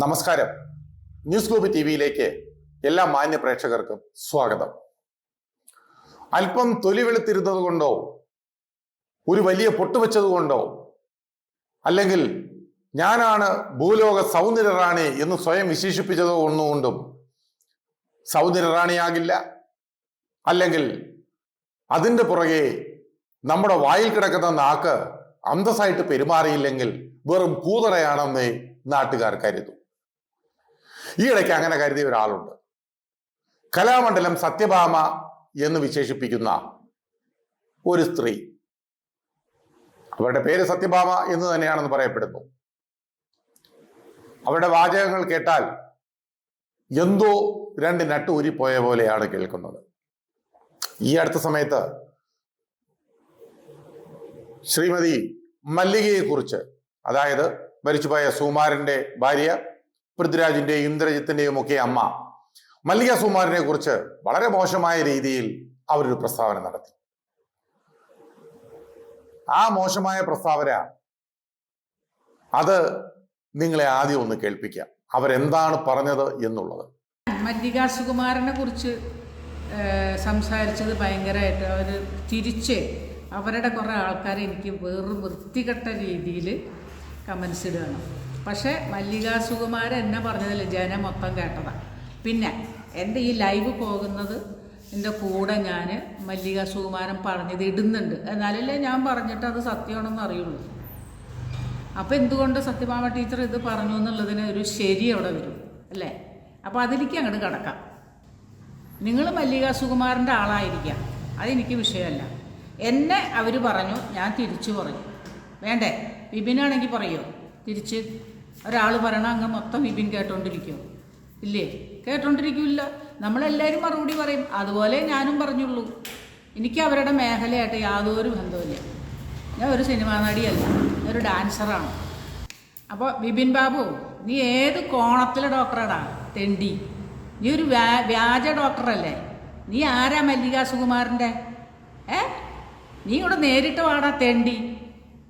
നമസ്കാരം. News globe T വിയിലേക്ക് എല്ലാ മാന്യ പ്രേക്ഷകർക്കും സ്വാഗതം. അല്പം തൊലി വെളുത്തിരുന്നത് കൊണ്ടോ ഒരു വലിയ പൊട്ടുവെച്ചത് കൊണ്ടോ അല്ലെങ്കിൽ ഞാനാണ് ഭൂലോക സൗന്ദര്യ റാണി എന്ന് സ്വയം വിശേഷിപ്പിച്ചത് ഒന്നുകൊണ്ടും സൗന്ദര്യ റാണിയാകില്ല. അല്ലെങ്കിൽ അതിന്റെ പുറകെ നമ്മുടെ വായിൽ കിടക്കുന്ന നാക്ക് അന്തസ്സായിട്ട് പെരുമാറിയില്ലെങ്കിൽ വെറും കൂതറയാണെന്ന് നാട്ടുകാർ കരുതും. ഈ ഇടയ്ക്ക് അങ്ങനെ കരുതിയ ഒരാളുണ്ട്. കലാമണ്ഡലം സത്യഭാമ എന്ന് വിശേഷിപ്പിക്കുന്ന ഒരു സ്ത്രീ. അവരുടെ പേര് സത്യഭാമ എന്ന് തന്നെയാണെന്ന് പറയപ്പെടുന്നു. അവരുടെ വാചകങ്ങൾ കേട്ടാൽ എന്തോ രണ്ട് നട്ട് ഊരിപ്പോയ പോലെയാണ് കേൾക്കുന്നത്. ഈ അടുത്ത സമയത്ത് ശ്രീമതി മല്ലികയെ കുറിച്ച് അതായത് മരിച്ചുപോയ സുമാരന്റെ ഭാര്യ പൃഥ്വിരാജിന്റെയും ഇന്ദ്രജിത്തിന്റെയും ഒക്കെ അമ്മ മല്ലിക സുമാരനെ കുറിച്ച് വളരെ മോശമായ രീതിയിൽ അവരൊരു പ്രസ്താവന നടത്തി. ആ മോശമായ പ്രസ്താവന അത് നിങ്ങളെ ആദ്യം ഒന്ന് കേൾപ്പിക്കാം. അവരെന്താണ് പറഞ്ഞത് എന്നുള്ളത്. മല്ലിക സുകുമാരനെ കുറിച്ച് സംസാരിച്ചത് ഭയങ്കരമായിട്ട് അവർ തിരിച്ച് അവരുടെ കുറേ ആൾക്കാരെ എനിക്ക് വേറൊരു വൃത്തികെട്ട രീതിയിൽ കമൻസ് ഇടുകയാണ്. പക്ഷേ മല്ലികാ സുകുമാരൻ എന്നെ പറഞ്ഞതിൽ ജനം മൊത്തം കേട്ടതാണ് പിന്നെ എന്റെ ഈ ലൈവ് പോകുന്നത് എന്റെ കൂടെ ഞാൻ മല്ലികാ സുകുമാരൻ പറഞ്ഞത് ഇടുന്നുണ്ട്. എന്നാലല്ലേ ഞാൻ പറഞ്ഞിട്ട് അത് സത്യമാണെന്ന് അറിയുള്ളൂ. അപ്പോൾ എന്തുകൊണ്ട് സത്യഭാമ ടീച്ചർ ഇത് പറഞ്ഞു എന്നുള്ളതിന് ഒരു ശരി അവിടെ വരും അല്ലേ? അപ്പോൾ അതിലേക്ക് അങ്ങോട്ട് കിടക്കാം. നിങ്ങൾ മല്ലിക സുകുമാരന്റെ ആളായിരിക്കാം. അതെനിക്ക് വിഷയമല്ല. എന്നെ അവർ പറഞ്ഞു ഞാൻ തിരിച്ചു പറഞ്ഞു. വേണ്ടേ? വിപിനാണെങ്കിൽ പറയുമോ തിരിച്ച്? ഒരാൾ പറയണം അങ്ങ് മൊത്തം വിപിൻ കേട്ടോണ്ടിരിക്കുമോ ഇല്ലേ? കേട്ടോണ്ടിരിക്കില്ല. നമ്മളെല്ലാവരും മറുപടി പറയും. അതുപോലെ ഞാനും പറഞ്ഞുള്ളൂ. എനിക്ക് അവരുടെ മേഖലയായിട്ട് യാതൊരു ബന്ധവുമില്ല. ഞാൻ ഒരു സിനിമാ നടിയല്ല. ഒരു ഡാൻസറാണ്. അപ്പോൾ ബിപിൻ ബാബു നീ ഏത് കോണത്തിലെ ഡോക്ടറാടാ? തെണ്ടി. നീ ഒരു വ്യാ വ്യാജ ഡോക്ടറല്ലേ? നീ ആരാ മല്ലിക സുകുമാരന്റെ? ഏ? നീ ഇവിടെ നേരിട്ട് വാടാ തെണ്ടി.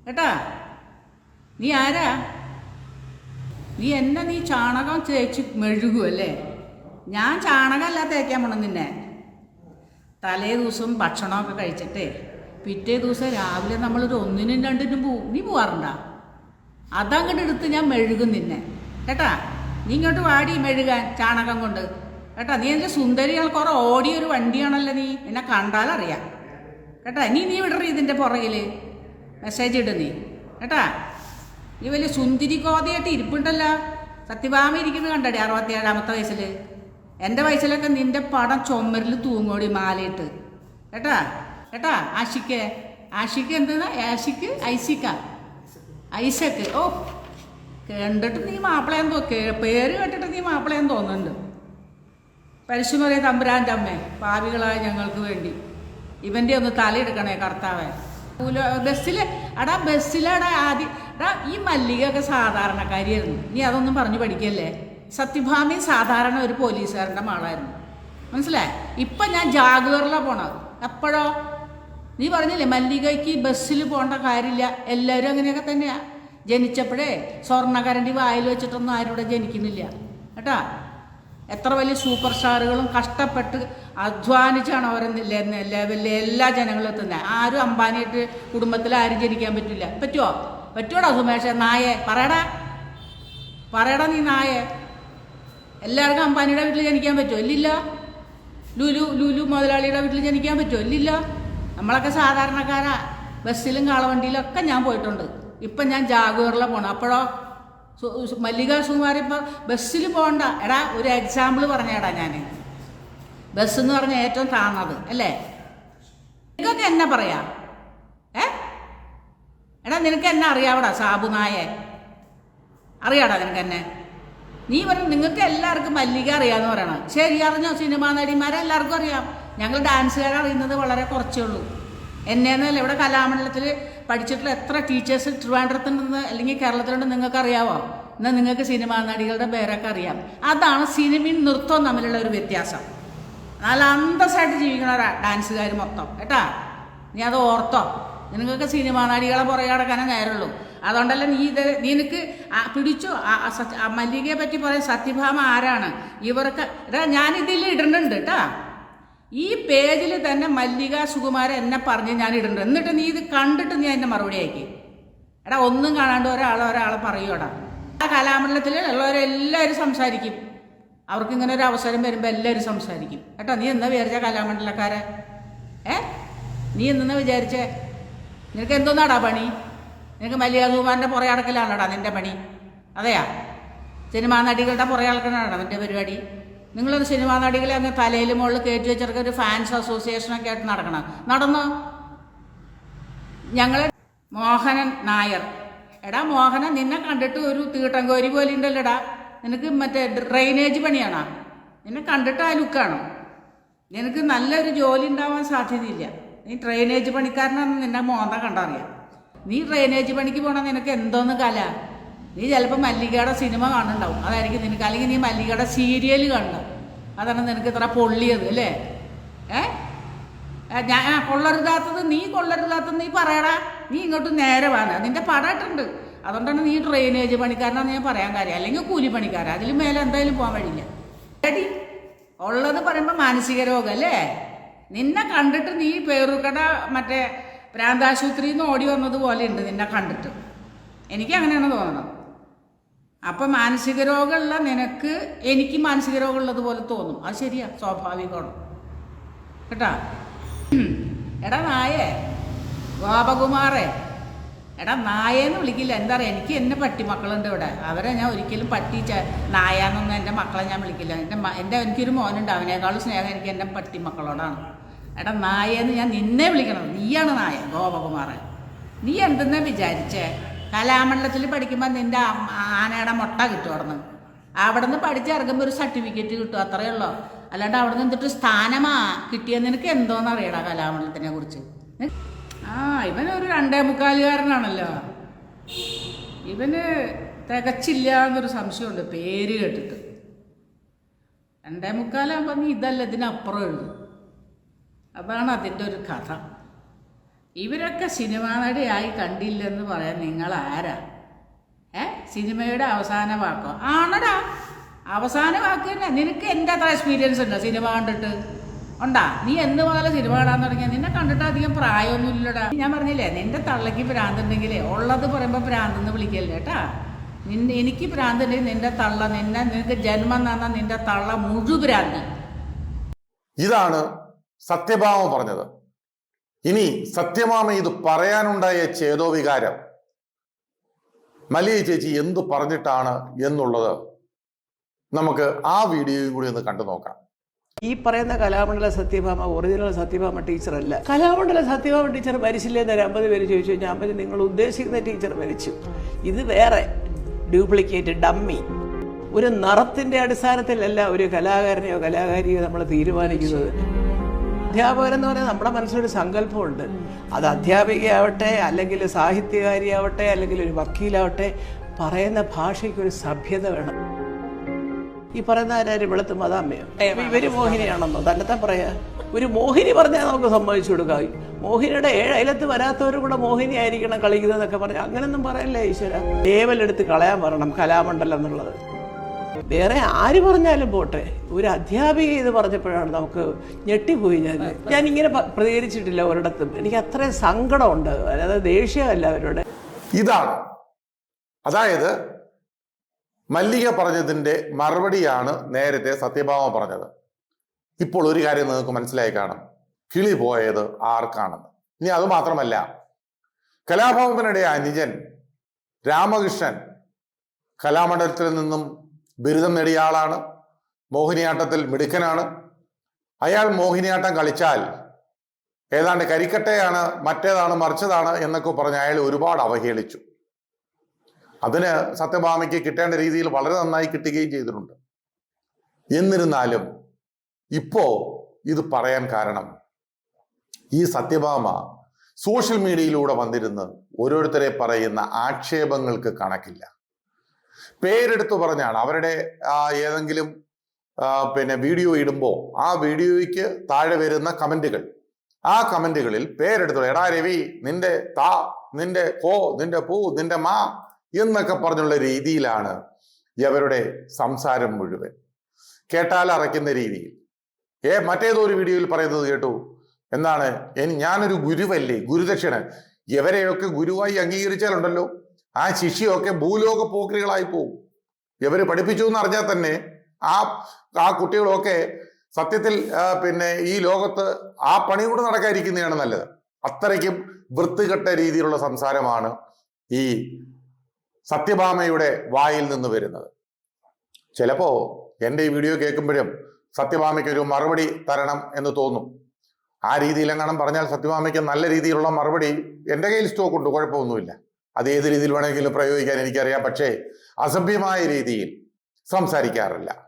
കേട്ടാ? നീ ആരാ? നീ എന്നെ നീ ചാണകം തേച്ച് മെഴുകുമല്ലേ ഞാൻ ചാണകമല്ല തേക്കാൻ പോണം നിന്നെ. തലേ ദിവസം ഭക്ഷണമൊക്കെ കഴിച്ചിട്ടേ പിറ്റേ ദിവസം രാവിലെ നമ്മളൊരു ഒന്നിനും രണ്ടിനും പോവും നീ പോവാറുണ്ടാ? അതങ്ങോട്ട് എടുത്ത് ഞാൻ മെഴുകും നിന്നെ. കേട്ടാ? നീ ഇങ്ങോട്ട് വാടി മെഴുകാൻ ചാണകം കൊണ്ട്. കേട്ടാ? നീ എന്റെ സുന്ദരികൾ കുറെ ഓടിയ ഒരു വണ്ടിയാണല്ലോ നീ? എന്നെ കണ്ടാലറിയാം. കേട്ടാ? നീ നീ വിടറി ഇതിന്റെ പുറകിൽ മെസ്സേജ് ഇട് നീ. കേട്ടാ? നീ വലിയ സുന്ദരി കോതയായിട്ട് ഇരിപ്പുണ്ടല്ലോ. സത്യഭാമ ഇരിക്കുന്നത് കണ്ടടി അറുപത്തിയേഴാമത്തെ വയസ്സിൽ എന്റെ വയസ്സിലൊക്കെ നിന്റെ പടം ചുമരിൽ തൂങ്ങോടി മാലയിട്ട്. കേട്ടാ? കേട്ടാ? ആഷിക്ക്. ആഷിക്ക് എന്തെന്നാ? ആഷിക്ക് ഐസിക്ക ഐസക്ക് ഓ കണ്ടിട്ട് നീ മാപ്പിളയെന്ന് തോ പേര് കേട്ടിട്ട് നീ മാപ്പിളയെന്ന് തോന്നുന്നുണ്ട്. പരിശുമറിയ തമ്പുരാന്റെ അമ്മേ പാവികളായ ഞങ്ങൾക്ക് വേണ്ടി. ഇവന്റെ ഒന്ന് തലയെടുക്കണേ കർത്താവേ. ബസ്സിൽ അടാ ബസ്സിലടാ ആദ്യം എടാ ഈ മല്ലികയൊക്കെ സാധാരണക്കാരിയായിരുന്നു. നീ അതൊന്നും പറഞ്ഞു പഠിക്കല്ലേ? സത്യഭാമി സാധാരണ ഒരു പോലീസുകാരന്റെ മാളായിരുന്നു മനസ്സിലായി? ഇപ്പം ഞാൻ ജാഗുവറിലാണ് പോണത്. എപ്പോഴോ? നീ പറഞ്ഞില്ലേ മല്ലികയ്ക്ക് ബസ്സിൽ പോകേണ്ട കാര്യമില്ല. എല്ലാവരും അങ്ങനെയൊക്കെ തന്നെയാണ് ജനിച്ചപ്പോഴേ സ്വർണക്കരണ്ടി വായിൽ വെച്ചിട്ടൊന്നും ആരും ഇവിടെ ജനിക്കുന്നില്ല. കേട്ടാ? എത്ര വലിയ സൂപ്പർ സ്റ്റാറുകളും കഷ്ടപ്പെട്ട് അധ്വാനിച്ചാണ് ഓരോ ലെവലിൽ എല്ലാ ജനങ്ങളും എത്തുന്നത്. ആരും അംബാനിയായിട്ട് കുടുംബത്തിൽ ആരും ജനിക്കാൻ പറ്റില്ല. പറ്റുമോ പറ്റുമോടാ സുമേഷ്? നായെ പറയടാ. പറയടാ നീ നായെ. എല്ലാവർക്കും അംബാനിയുടെ വീട്ടിൽ ജനിക്കാൻ പറ്റുമോ ഇല്ലില്ല. ലുലു ലുലു മുതലാളിയുടെ വീട്ടിൽ ജനിക്കാൻ പറ്റുമോ ഇല്ലില്ല. നമ്മളൊക്കെ സാധാരണക്കാരാ. ബസ്സിലും കാളവണ്ടിയിലും ഒക്കെ ഞാൻ പോയിട്ടുണ്ട്. ഇപ്പം ഞാൻ ജാഗുവറിലാണ് പോകണം അപ്പോഴോ? മല്ലിക സുകുമാരി ഇപ്പം ബസ്സിൽ പോകണ്ട. എടാ ഒരു എക്സാമ്പിൾ പറഞ്ഞേടാ ഞാൻ ബസ് എന്ന് പറഞ്ഞാൽ ഏറ്റവും താന്നത് അല്ലേ? നിനക്കൊക്കെ എന്നെ പറയാ? ഏ? എടാ നിനക്ക് എന്നെ അറിയാവടാ സാബു നായെ. അറിയാടാ നിനക്ക് എന്നെ? നീ പറഞ്ഞു നിങ്ങൾക്ക് എല്ലാവർക്കും മല്ലിക അറിയാന്ന് പറയണം. ശരി അറിഞ്ഞോ? സിനിമാ നടിമാരെ എല്ലാവർക്കും അറിയാം. ഞങ്ങൾ ഡാൻസുകാരെ അറിയുന്നത് വളരെ കുറച്ചേ ഉള്ളൂ. എന്നെന്നല്ല ഇവിടെ കലാമണ്ഡലത്തിൽ പഠിച്ചിട്ടുള്ള എത്ര ടീച്ചേഴ്സ് ട്രിവാൻഡ്രത്തിൽ നിന്ന് അല്ലെങ്കിൽ കേരളത്തിലുണ്ട് നിങ്ങൾക്ക് അറിയാവോ എന്നാൽ നിങ്ങൾക്ക് സിനിമാ നടികളുടെ പേരൊക്കെ അറിയാം. അതാണ് സിനിമയും നൃത്തവും തമ്മിലുള്ള ഒരു വ്യത്യാസം. നല്ല അന്തസ്സായിട്ട് ജീവിക്കണ ഡാൻസുകാർ മൊത്തം. കേട്ടാ? നീ അത് ഓർത്തോ. നിനക്കൊക്കെ സിനിമാ നടികളെ പുറകെ കിടക്കാനേ നേരമുള്ളൂ. അതുകൊണ്ടല്ല നീ ഇത് നിനക്ക് പിടിച്ചോ? മല്ലികയെ പറ്റി പറയാൻ സത്യഭാമ ആരാണ്? ഇവർക്ക് ഞാനിതിൽ ഇടുന്നുണ്ട് കേട്ടാ. ഈ പേജിൽ തന്നെ മല്ലിക സുകുമാരൻ എന്നെ പറഞ്ഞ് ഞാൻ ഇടുന്നുണ്ട്. എന്നിട്ട് നീ ഇത് കണ്ടിട്ട് നീ അതിന്റെ മറുപടി അയക്കി. എടാ ഒന്നും കാണാണ്ട് ഒരാൾ ഒരാളെ പറയൂടാ ആ കലാമണ്ഡലത്തിൽ ഉള്ളവരെല്ലാവരും സംസാരിക്കും. അവർക്ക് ഇങ്ങനെ ഒരു അവസരം വരുമ്പോൾ എല്ലാവരും സംസാരിക്കും. കേട്ടോ നീ എന്നാ വിചാരിച്ച കലാമണ്ഡലക്കാരെ? ഏ? നീ എന്നാ വിചാരിച്ചേ? നിനക്ക് എന്തോന്നാടാ പണി? നിനക്ക് മല്ലിക സുകുമാരന്റെ പുറകെ അടക്കലാണോടാ നിന്റെ പണി? അതെയാ? സിനിമാ നടികളുടെ പുറകെ അടക്കണാണോ നിന്റെ പരിപാടി? നിങ്ങളൊരു സിനിമാ നടികളെ അങ്ങ് തലയിൽ മുകളിൽ കയറ്റി വെച്ചിറക്ക ഒരു ഫാൻസ് അസോസിയേഷനൊക്കെ ആയിട്ട് നടക്കണം. നടന്നു? ഞങ്ങൾ മോഹനൻ നായർ. എടാ മോഹനൻ നിന്നെ കണ്ടിട്ട് ഒരു തീട്ടങ്കോരി പോലെ ഉണ്ടല്ലോടാ. നിനക്ക് മറ്റേ ഡ്രെയിനേജ് പണിയാണോ? നിന്നെ കണ്ടിട്ട് ആ ലുക്കാണോ നിനക്ക് നല്ലൊരു ജോലി ഉണ്ടാവാൻ സാധ്യതയില്ല. നീ ഡ്രെയിനേജ് പണിക്കാരനാണെന്ന് നിന്നെ മോന്ത കണ്ടറിയാം. നീ ഡ്രെയിനേജ് പണിക്ക് പോകണം നിനക്ക് എന്തോന്ന് കല? നീ ചിലപ്പോൾ മല്ലികയുടെ സിനിമ കാണുന്നുണ്ടാവും. അതായിരിക്കും നിനക്ക്. അല്ലെങ്കിൽ നീ മല്ലികയുടെ സീരിയൽ കാണണം. അതാണ് നിനക്ക് ഇത്ര പൊള്ളിയത് അല്ലേ? ഏ? ഞാൻ കൊള്ളരുതാത്തത് നീ കൊള്ളരുതാത്തത് നീ പറയടാ. നീ ഇങ്ങോട്ട് നേരെ വേണ്ട നിന്റെ പടട്ടുണ്ട് അതുകൊണ്ടാണ് നീ ഡ്രെയിനേജ് പണിക്കാരനാണെന്ന് ഞാൻ പറയാൻ കാര്യം. അല്ലെങ്കിൽ കൂലി പണിക്കാരൻ അതിലും മേലെ എന്തായാലും പോകാൻ വഴിയില്ല. എടി ഉള്ളത് പറയുമ്പോൾ മാനസിക രോഗം അല്ലേ? നിന്നെ കണ്ടിട്ട് നീ പേറുക്കട മറ്റേ പ്രാന്താശുപത്രിയിൽ നിന്ന് ഓടി വന്നതുപോലെ ഉണ്ട് നിന്നെ കണ്ടിട്ട്. എനിക്ക് അങ്ങനെയാണ് തോന്നുന്നത് അപ്പം മാനസിക രോഗമുള്ള നിനക്ക് എനിക്ക് മാനസിക രോഗമുള്ളത് പോലെ തോന്നും. അത് ശരിയാ സ്വാഭാവികമാണ്. കേട്ടാ? എടാ നായേ ഗോപകുമാറേ എടാ നായേന്ന് വിളിക്കില്ല. എന്താ എനിക്ക് എന്നെ പട്ടി മക്കളുണ്ട് ഇവിടെ. അവരെ ഞാൻ ഒരിക്കലും പട്ടി നായാന്നൊന്നും എന്റെ മക്കളെ ഞാൻ വിളിക്കില്ല. എന്റെ എന്റെ എനിക്കൊരു മോനുണ്ട്. അവനേക്കാളും സ്നേഹം എനിക്ക് എന്റെ പട്ടി മക്കളോടാണ് എടാ നായേന്ന് ഞാൻ നിന്നെ വിളിക്കണം നീയാണ് നായ ഗോപകുമാറെ. നീ എന്തെന്നാ വിചാരിച്ചേ? കലാമണ്ഡലത്തിൽ പഠിക്കുമ്പോൾ നിന്റെ ആനയുടെ മുട്ട കിട്ടും അവിടെ നിന്ന് അവിടെ നിന്ന് പഠിച്ചിറങ്ങുമ്പോൾ ഒരു സർട്ടിഫിക്കറ്റ് കിട്ടും അത്രയേ ഉള്ളൂ. അല്ലാണ്ട് അവിടെ നിന്ന് എന്നിട്ട് സ്ഥാനമാ കിട്ടിയത് നിനക്ക് എന്തോന്ന് അറിയടാ കലാമണ്ഡലത്തിനെ കുറിച്ച്? ആ ഇവനൊരു രണ്ടേ മുക്കാലുകാരനാണല്ലോ. ഇവന് തികച്ചില്ല എന്നൊരു സംശയമുണ്ട് പേര് കേട്ടിട്ട്. രണ്ടേ മുക്കാലാകുമ്പോൾ നീ ഇതല്ല ഇതിനപ്പുറം എഴുതും അതാണ് അതിന്റെ ഒരു കഥ. ഇവരൊക്കെ സിനിമാ നടിയായി കണ്ടില്ലെന്ന് പറയാൻ നിങ്ങൾ ആരാ ഏ? സിനിമയുടെ അവസാന വാക്കോ? ആണടാ. അവസാന വാക്ക് തന്നെ. നിനക്ക് എന്റെ അത്ര എക്സ്പീരിയൻസ് ഉണ്ടോ സിനിമ കണ്ടിട്ട്? ഉണ്ടാ? നീ എന്ന് മുതൽ സിനിമ കാണാൻ തുടങ്ങിയാൽ നിന്നെ കണ്ടിട്ട് അധികം പ്രായമൊന്നും ഇല്ലടാ. ഞാൻ പറഞ്ഞില്ലേ നിന്റെ തള്ളക്ക് ഭ്രാന്തുണ്ടെങ്കിലേ ഉള്ളത് പറയുമ്പോൾ ഭ്രാന്തെന്ന് വിളിക്കല്ലേ കേട്ടാ? നിന്നെ എനിക്ക് ഭ്രാന്തുണ്ടെങ്കിൽ നിന്റെ തള്ള നിന്നെ നിനക്ക് ജന്മം തന്ന നിന്റെ തള്ള മുഴുഭ്രാന്തി ഇതാണ് സത്യഭാമ പറഞ്ഞത്. ഇനി സത്യമാമ ഇത് പറയാനുണ്ടായ ചേതോവികാരം മലിയ ചേച്ചി എന്തു പറഞ്ഞിട്ടാണ് എന്നുള്ളത് നമുക്ക് ആ വീഡിയോയും കൂടി ഒന്ന് കണ്ടു നോക്കാം. ഈ പറയുന്ന കലാമണ്ഡല സത്യഭാമ ഒറിജിനൽ സത്യഭാമ ടീച്ചറല്ല കലാമണ്ഡല സത്യഭാമ ടീച്ചർ മരിച്ചില്ലേ എന്നൊരു അമ്പത് പേര് ചോദിച്ചു കഴിഞ്ഞാൽ അമ്പത് നിങ്ങൾ ഉദ്ദേശിക്കുന്ന ടീച്ചർ മരിച്ചു. ഇത് വേറെ ഡ്യൂപ്ലിക്കേറ്റ് ഡമ്മി ഒരു നിറത്തിന്റെ അടിസ്ഥാനത്തിലല്ല ഒരു കലാകാരനെയോ കലാകാരിയോ നമ്മൾ തീരുമാനിക്കുന്നത്. അധ്യാപകൻ എന്ന് പറയുന്നത് നമ്മുടെ മനസ്സിലൊരു സങ്കല്പമുണ്ട്. അത് അധ്യാപികയാവട്ടെ അല്ലെങ്കിൽ സാഹിത്യകാരിയാവട്ടെ അല്ലെങ്കിൽ ഒരു വക്കീലാവട്ടെ പറയുന്ന ഭാഷയ്ക്ക് ഒരു സഭ്യത വേണം. ഈ പറയുന്ന ആരും വെളുത്ത് മതാമ്മയോ ഇവർ മോഹിനിയാണെന്നോ? തന്നെത്താൻ പറയാ. ഒരു മോഹിനി പറഞ്ഞാൽ നമുക്ക് സമ്മതിച്ചു കൊടുക്കാം. മോഹിനിയുടെ ഏഴ് അയലത്ത് വരാത്തവരും കൂടെ മോഹിനി ആയിരിക്കണം കളിക്കുന്നതെന്നൊക്കെ പറഞ്ഞാൽ അങ്ങനെയൊന്നും പറയല്ലേ ഈശ്വര? ലേവലെടുത്ത് കളയാൻ പറയണം കലാമണ്ഡലം എന്നുള്ളത്. വേറെ ആര് പറഞ്ഞാലും പോട്ടെ. ഒരു അധ്യാപിക ഇത് പറഞ്ഞപ്പോഴാണ് നമുക്ക് ഞെട്ടിപ്പോയി ഞാൻ. ഞാൻ ഇങ്ങനെ പ്രതികരിച്ചിട്ടില്ല ഒരിടത്തും. എനിക്ക് അത്രയും സങ്കടമുണ്ട്. അതായത് ദേഷ്യമല്ല അവരോട്. ഇതാണ്. അതായത് മല്ലിക പറഞ്ഞതിന്റെ മറുപടിയാണ് നേരത്തെ സത്യഭാമ പറഞ്ഞത്. ഇപ്പോൾ ഒരു കാര്യം നിങ്ങൾക്ക് മനസ്സിലായി കാണും. കിളി പോയത് ആർക്കാണെന്ന്. ഇനി അത് മാത്രമല്ല കലാഭവന്റെ അനുജൻ രാമകൃഷ്ണൻ കലാമണ്ഡലത്തിൽ നിന്നും ബിരുദം നേടിയ ആളാണ്. മോഹിനിയാട്ടത്തിൽ മിടുക്കനാണ്. അയാൾ മോഹിനിയാട്ടം കളിച്ചാൽ ഏതാണ്ട് കരിക്കട്ടയാണ് മറ്റേതാണ് മറിച്ചതാണ് എന്നൊക്കെ പറഞ്ഞ് അയാൾ ഒരുപാട് അവഹേളിച്ചു. അതിന് സത്യഭാമയ്ക്ക് കിട്ടേണ്ട രീതിയിൽ വളരെ നന്നായി കിട്ടുകയും ചെയ്തിട്ടുണ്ട്. എന്നിരുന്നാലും ഇപ്പോ ഇത് പറയാൻ കാരണം ഈ സത്യഭാമ സോഷ്യൽ മീഡിയയിലൂടെ വന്നിരുന്ന് ഓരോരുത്തരെ പറയുന്ന ആക്ഷേപങ്ങൾക്ക് കണക്കില്ല. പേരെടുത്തു പറഞ്ഞാണ്. അവരുടെ ഏതെങ്കിലും പിന്നെ വീഡിയോ ഇടുമ്പോൾ ആ വീഡിയോയ്ക്ക് താഴെ വരുന്ന കമന്റുകൾ. ആ കമന്റുകളിൽ പേരെടുത്തു എടാ രവി നിന്റെ താ നിന്റെ കോ നിന്റെ പൂ നിന്റെ മാ എന്നൊക്കെ പറഞ്ഞുള്ള രീതിയിലാണ് ഇവരുടെ സംസാരം മുഴുവൻ. കേട്ടാൽ അറയ്ക്കുന്ന രീതിയിൽ. ഏ മറ്റേതോ ഒരു വീഡിയോയിൽ പറയുന്നത് കേട്ടു. എന്താണ്? എനി ഞാനൊരു ഗുരുവല്ലേ? ഗുരുദക്ഷിണ. ഇവരെയൊക്കെ ഗുരുവായി അംഗീകരിച്ചാലുണ്ടല്ലോ. ആ ശിഷ്യമൊക്കെ ഭൂലോക പോക്രികളായി പോകും. ഇവർ പഠിപ്പിച്ചു എന്ന് അറിഞ്ഞാൽ തന്നെ ആ ആ കുട്ടികളൊക്കെ സത്യത്തിൽ പിന്നെ ഈ ലോകത്ത് ആ പണി കൂടെ നടക്കാതിരിക്കുന്നതാണ് നല്ലത്. അത്രയ്ക്കും വൃത്തികെട്ട രീതിയിലുള്ള സംസാരമാണ് ഈ സത്യഭാമയുടെ വായിൽ നിന്ന് വരുന്നത്. ചിലപ്പോ എന്റെ ഈ വീഡിയോ കേൾക്കുമ്പോഴും സത്യഭാമയ്ക്ക് ഒരു മറുപടി തരണം എന്ന് തോന്നും. ആ രീതിയിലെങ്ങാനും പറഞ്ഞാൽ സത്യഭാമയ്ക്ക് നല്ല രീതിയിലുള്ള മറുപടി എന്റെ കയ്യിൽ സ്റ്റോക്ക് ഉണ്ട് കുഴപ്പമൊന്നുമില്ല. അത് ഏത് രീതിയിൽ വേണമെങ്കിലും പ്രയോഗിക്കാൻ എനിക്കറിയാം. പക്ഷേ അസഭ്യമായ രീതിയിൽ സംസാരിക്കാറില്ല.